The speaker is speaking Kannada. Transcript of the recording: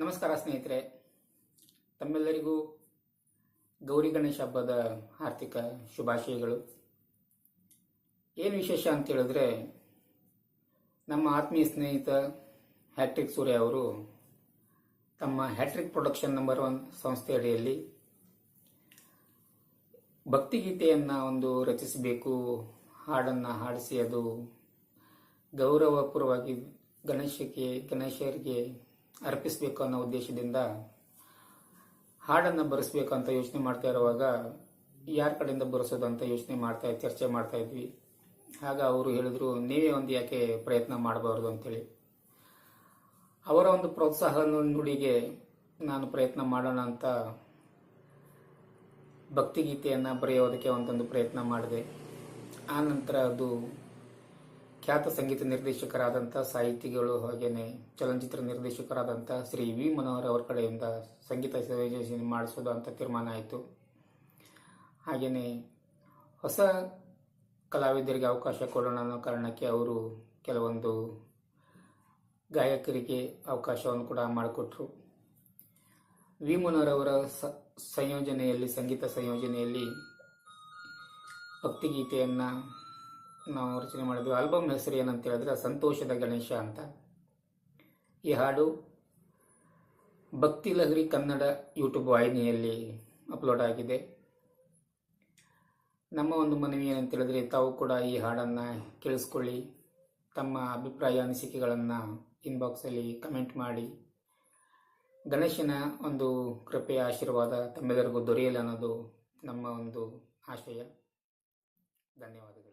ನಮಸ್ಕಾರ ಸ್ನೇಹಿತರೆ. ತಮ್ಮೆಲ್ಲರಿಗೂ ಗೌರಿ ಗಣೇಶ ಹಬ್ಬದ ಆರ್ಥಿಕ ಶುಭಾಶಯಗಳು. ಏನು ವಿಶೇಷ ಅಂತ ಹೇಳಿದ್ರೆ, ನಮ್ಮ ಆತ್ಮೀಯ ಸ್ನೇಹಿತ ಹ್ಯಾಟ್ರಿಕ್ ಸೂರ್ಯ ಅವರು ತಮ್ಮ ಹ್ಯಾಟ್ರಿಕ್ ಪ್ರೊಡಕ್ಷನ್ ನಂಬರ್ ಒನ್ ಸಂಸ್ಥೆ ಅಡಿಯಲ್ಲಿ ಭಕ್ತಿಗೀತೆಯನ್ನು ಒಂದು ರಚಿಸಬೇಕು, ಹಾಡನ್ನು ಹಾಡಿಸಿ, ಅದು ಗೌರವಪೂರ್ವವಾಗಿ ಗಣೇಶಕ್ಕೆ, ಗಣೇಶರಿಗೆ ಅರ್ಪಿಸಬೇಕು ಅನ್ನೋ ಉದ್ದೇಶದಿಂದ ಹಾಡನ್ನು ಬರೆಸಬೇಕು ಅಂತ ಯೋಚನೆ ಮಾಡ್ತಾ ಇರುವಾಗ ಯಾರ ಕಡೆಯಿಂದ ಬರೆಸೋದು ಅಂತ ಯೋಚನೆ ಮಾಡ್ತಾ ಚರ್ಚೆ ಮಾಡ್ತಾ ಇದ್ವಿ. ಆಗ ಅವರು ಹೇಳಿದ್ರು, ನೀವೇ ಒಂದು ಯಾಕೆ ಪ್ರಯತ್ನ ಮಾಡಬಾರ್ದು ಅಂತೇಳಿ. ಅವರ ಒಂದು ಪ್ರೋತ್ಸಾಹ ನುಡಿಗೆ ನಾನು ಪ್ರಯತ್ನ ಮಾಡೋಣ ಅಂತ ಭಕ್ತಿಗೀತೆಯನ್ನು ಬರೆಯೋದಕ್ಕೆ ಒಂದೊಂದು ಪ್ರಯತ್ನ ಮಾಡಿದೆ. ಆ ನಂತರ ಅದು ಖ್ಯಾತ ಸಂಗೀತ ನಿರ್ದೇಶಕರಾದಂಥ ಸಾಹಿತಿಗಳು ಹಾಗೆಯೇ ಚಲನಚಿತ್ರ ನಿರ್ದೇಶಕರಾದಂಥ ಶ್ರೀ ವಿ ಮನೋಹರ್ ಅವರ ಕಡೆಯಿಂದ ಸಂಗೀತ ಸಂಯೋಜನೆ ಮಾಡಿಸೋದು ಅಂತ ತೀರ್ಮಾನ ಆಯಿತು. ಹಾಗೆಯೇ ಹೊಸ ಕಲಾವಿದರಿಗೆ ಅವಕಾಶ ಕೊಡೋಣ ಅನ್ನೋ ಕಾರಣಕ್ಕೆ ಅವರು ಕೆಲವೊಂದು ಗಾಯಕರಿಗೆ ಅವಕಾಶವನ್ನು ಕೂಡ ಮಾಡಿಕೊಟ್ರು. ವಿ ಮನೋಹರ್ ಅವರ ಸಂಯೋಜನೆಯಲ್ಲಿ, ಸಂಗೀತ ಸಂಯೋಜನೆಯಲ್ಲಿ ಭಕ್ತಿಗೀತೆಯನ್ನು ನಾವು ರಚನೆ ಮಾಡಿದ್ವಿ ಆಲ್ಬಮ್ ಹೆಸರು ಏನಂತ ಹೇಳಿದ್ರೆ ಸಂತೋಷದ ಗಣೇಶ ಅಂತ. ಈ ಹಾಡು ಭಕ್ತಿ ಲಹರಿ ಕನ್ನಡ ಯೂಟ್ಯೂಬ್ ವಾಹಿನಿಯಲ್ಲಿ ಅಪ್ಲೋಡ್ ಆಗಿದೆ. ನಮ್ಮ ಒಂದು ಮನವಿ ಏನಂತ ಹೇಳಿದ್ರೆ ತಾವು ಕೂಡ ಈ ಹಾಡನ್ನು ಕೇಳಿಸ್ಕೊಳ್ಳಿ. ತಮ್ಮ ಅಭಿಪ್ರಾಯ, ಅನಿಸಿಕೆಗಳನ್ನು ಇನ್ಬಾಕ್ಸಲ್ಲಿ ಕಮೆಂಟ್ ಮಾಡಿ. ಗಣೇಶನ ಒಂದು ಕೃಪೆಯ ಆಶೀರ್ವಾದ ತಮ್ಮೆಲ್ಲರಿಗೂ ದೊರೆಯಲಿ ಅನ್ನೋದು ನಮ್ಮ ಒಂದು ಆಶಯ. ಧನ್ಯವಾದ